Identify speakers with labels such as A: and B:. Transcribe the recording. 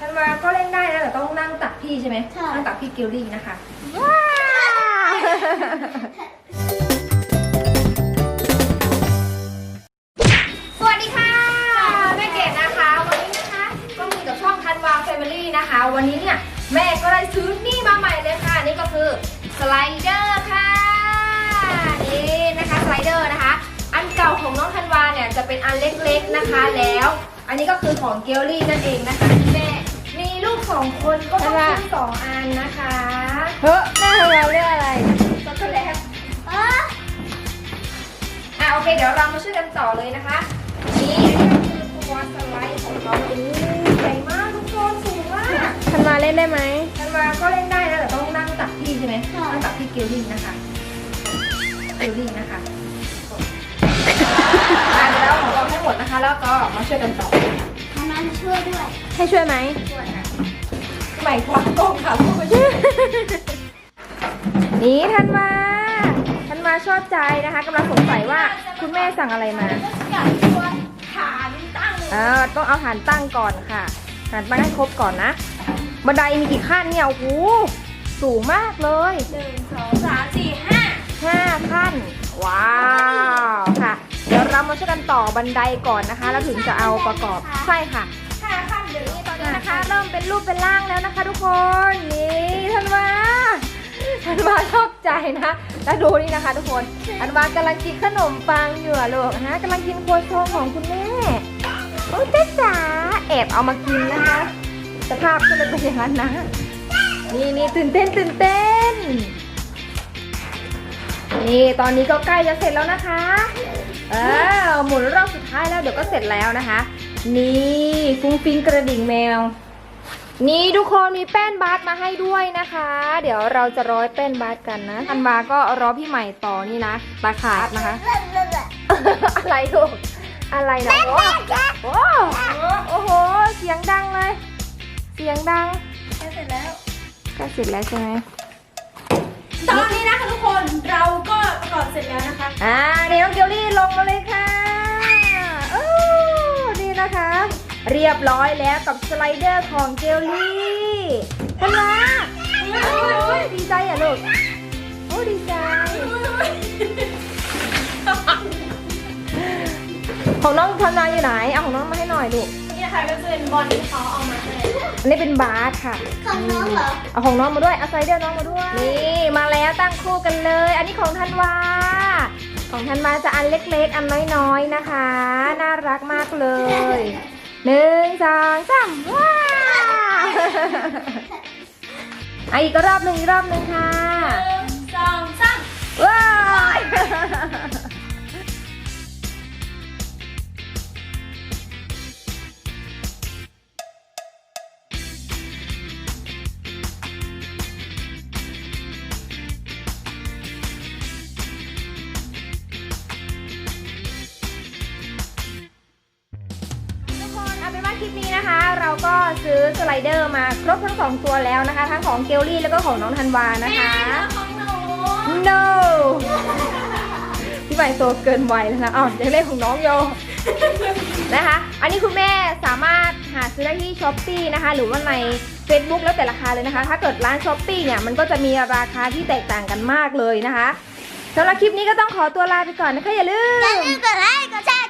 A: ธันวาก็เล่นได้นะแต่ต้องนั่งตักพี่ใช่ไหม
B: ใช่
A: นั่งตักพี่เกลลี่นะคะ
C: ว้าว
A: สวัสดีค่ะแม่เกดนะคะ วันนี้นะคะก็มีกับช่องธันวาแฟมิลี่นะคะ วันนี้เนี่ยแม่ก็ได้ซื้อนี่มาใหม่เลยค่ะ นี่ก็คือสไลเดอร์ค่ะ นี่นะคะสไลเดอร์นะคะ อันเก่าของน้องธันวาเนี่ยจะเป็นอันเล็กๆนะคะแล้ว อันนี้ก็คือของเกลลี่นั่นเองนะคะที่แม่มีลูก สองคนก็ต้องซื้อสองอันนะคะ
C: เฮ้ยแม่ทำไมเรื่องอะไร
A: ช็อกโกแลต
B: อ๋อ
A: อะโอเคเดี๋ยวเรามาช่วยกันต่อเลยนะคะ นี่อันนี้ก็คือตัวสไลด์ของเขาโอ้ใหญ่มากทุกคนสูงมาก
C: ทันมาเล่นได้ไหม
A: ธันวาก็เล่นได้นะแต่ต้องนั่งตักพี่ใช่ไหมนั่งตักพี่เกลลี่นะคะเกลลี่นะคะอะเดี๋ยวเราของเราให้หมดนะคะ แล้วก็มาช่วยกันต่อ
B: ทำนั้นช่วยด้วย
C: ให้ช่วยไหม
A: ช่วยค่ะให ม่ควางกล้องค่ะผู้ช่วย
C: นี่ทันมาทันมาชอบใจนะคะกำลังสงสัยว่าคุณแม่สั่งอะไรมา
B: อยากชวนฐานตั้งเลย
C: เออต้องเอาฐานตั้งก่อนค่ะฐานตั้งให้ครบก่อนนะบันไดมีกี่ขั้นเนี่ยโอ้โหสูงมากเลย
B: หนึ่งสองสามสี่ห้า
C: ห้าขั้น ว้าวค่ะ เดี๋ยวเรามาช่วยกันต่อบันไดก่อนนะคะ แล้วถึงจะเอาประกอบใช่ค่ะ
B: ห้าขั้นเดี๋ยว น้
C: อนนี้นะคะ เริ่มเป็นรูปเป็นร่างแล้วนะคะทุกคนนี่ธันวาธันวาชอบใจนะแล้วดูนี่นะคะ ทุกคนธันวากำลังกินขนมปังอยู่อะลูกฮะกำลังกินครัวซองของคุณแม่โอ้เจ๊จ๋าแอบเอามากินนะคะสภาพก็เลยเป็นอย่างนั้นนะนี่นี่ตื่นเต้นตื่นเต้น นี่ตอนนี้ก็ใกล้จะเสร็จแล้วนะคะ เออหมุนรอบสุดท้ายแล้วเดี๋ยวก็เสร็จแล้วนะคะ นี่ฟุ้งฟิ้งกระดิ่งแมว นี่ทุกคนมีแป้นบาสมาให้ด้วยนะคะ เดี๋ยวเราจะร้อยแป้นบาสกันนะอันบาก็รอพี่ใหม่ต่อนี่นะตาขาดนะคะ อะไรลูกอะไรนะโอ้โอ้โอ้โห เสียงดังเลย เสียงดัง
B: เสร็จแล้ว
C: ก็เสร็จแล้วใช่ไหม
B: ตอนนี้นะคะทุกคนเราก็ประกอบเสร็จแล้วนะคะ
C: อ่าเดี๋ยวน้องเกลลี่ลงมาเลยค่ะ เรียบร้อยแล้วกับสไลเดอร์ของเกลลี่เห็นไหมโอ้ยดีใจอะลูก โอ้ดีใจ ของน้องทำนายอยู่ไหน เอาของน้องมาให้หน่อยลูก
B: นี่นะคะก็จะเป็นบอลที่เขาเอามาให้
C: อันนี้เป็นบาสค่ะ
B: ของน้องเหรอ
C: เอาของน้องมาด้วย เอาสไลเดอร์น้องมาด้วย นี่มาแล้วตั้งคู่กันเลย อันนี้ของธันวา ของธันวาจะอันเล็กๆ อันน้อยๆ นะคะ น่ารักมากเลย หนึ่งสองสามว้าวอะอีกรอบหนึ่งอีกรอบหนึ่งค่ะ เอาเป็นว่าคลิปนี้นะคะ เราก็ซื้อสไลเดอร์มาครบทั้งสองตัวแล้วนะคะ ทั้งของเกลลี่แล้วก็ของน้องธันวานะคะ
B: ของหนู
C: no พี่ใหม่โตเกินวัยแล้วนะอ้าวยังเล่นของน้องโยนะคะ อันนี้คุณแม่สามารถหาซื้อได้ที่ช้อปปีนะคะ หรือว่าใน Facebook แล้วแต่ราคาเลยนะคะ ถ้าเกิดร้านช้อปปีเนี่ยมันก็จะมีราคาที่แตกต่างกันมากเลยนะคะสำหรับคลิปนี้ก็ต้องขอตัวลาไปก่อนนะคะอย่าลืม
B: อย่าลืมกดไลค์กดแชร์